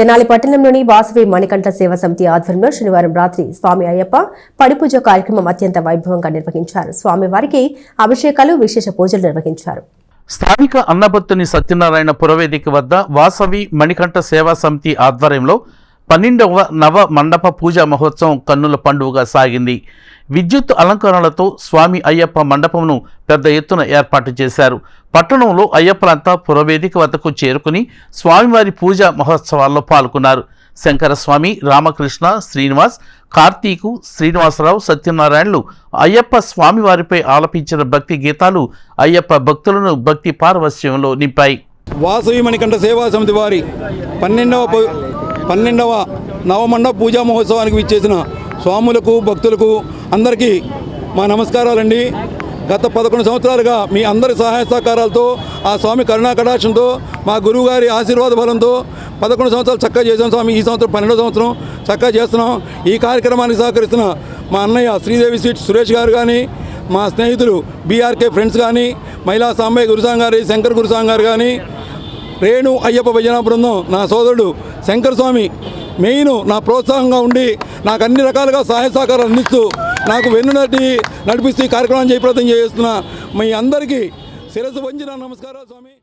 తెనాలి పట్టణంలోని వాసవి మణికంఠ సేవా సమితి ఆధ్వర్యంలో శనివారం రాత్రి స్వామి అయ్యప్ప పడిపూజ కార్యక్రమం అత్యంత వైభవంగా నిర్వహించారు. స్వామివారికి అభిషేకాలు విశేష పూజలు నిర్వహించారు. స్థానిక అన్నబత్తుని సత్యనారాయణ పురవేదిక వద్ద వాసవి మణికంఠ సేవా సమితి ఆధ్వర్యంలో పన్నెండవ నవ మండప పూజా మహోత్సవం కన్నుల పండుగగా సాగింది. విద్యుత్ అలంకరణలతో స్వామి అయ్యప్ప మండపంను పెద్ద ఎత్తున ఏర్పాటు చేశారు. పట్టణంలో అయ్యప్పలంతా పురవేదిక వద్దకు చేరుకుని స్వామివారి పూజా మహోత్సవాల్లో పాల్గొన్నారు. శంకరస్వామి రామకృష్ణ శ్రీనివాస్ కార్తీకు శ్రీనివాసరావు సత్యనారాయణలు అయ్యప్ప స్వామివారిపై ఆలపించిన భక్తి గీతాలు అయ్యప్ప భక్తులను భక్తి పారవస్యంలో నింపాయి. వాసవి మణికంఠ సేవా సమితి వారి పన్నెండవ పన్నెండవ నవమండప పూజా మహోత్సవానికి విచ్చేసిన స్వాములకు భక్తులకు అందరికీ మా నమస్కారాలండి. గత పదకొండు సంవత్సరాలుగా మీ అందరి సహాయ సహకారాలతో ఆ స్వామి కరుణా కటాక్షంతో మా గురువుగారి ఆశీర్వాద బలంతో పదకొండు సంవత్సరాలు చక్కగా చేసాం స్వామి. ఈ సంవత్సరం పన్నెండో సంవత్సరం చక్కగా చేస్తున్నాం. ఈ కార్యక్రమానికి సహకరిస్తున్న మా అన్నయ్య శ్రీదేవి స్వీట్ సురేష్ గారు కానీ మా స్నేహితులు బీఆర్కే ఫ్రెండ్స్ కానీ మహిళా సాంబయ్య గురుసాంగ్ గారి శంకర్ గురుసాంగ్ గారు కానీ రేణు అయ్యప్ప భజన బృందం నా సోదరుడు శంకర్ స్వామి మెయిన్ నా ప్రోత్సాహంగా ఉండి నాకు అన్ని రకాలుగా సహాయ సహకారాలు అందిస్తూ నాకు వెన్నునటి నడిపిస్తూ ఈ కార్యక్రమం జయప్రదం చేస్తున్న మీ అందరికీ శిరస్సు వంచిన నమస్కారాలు స్వామి.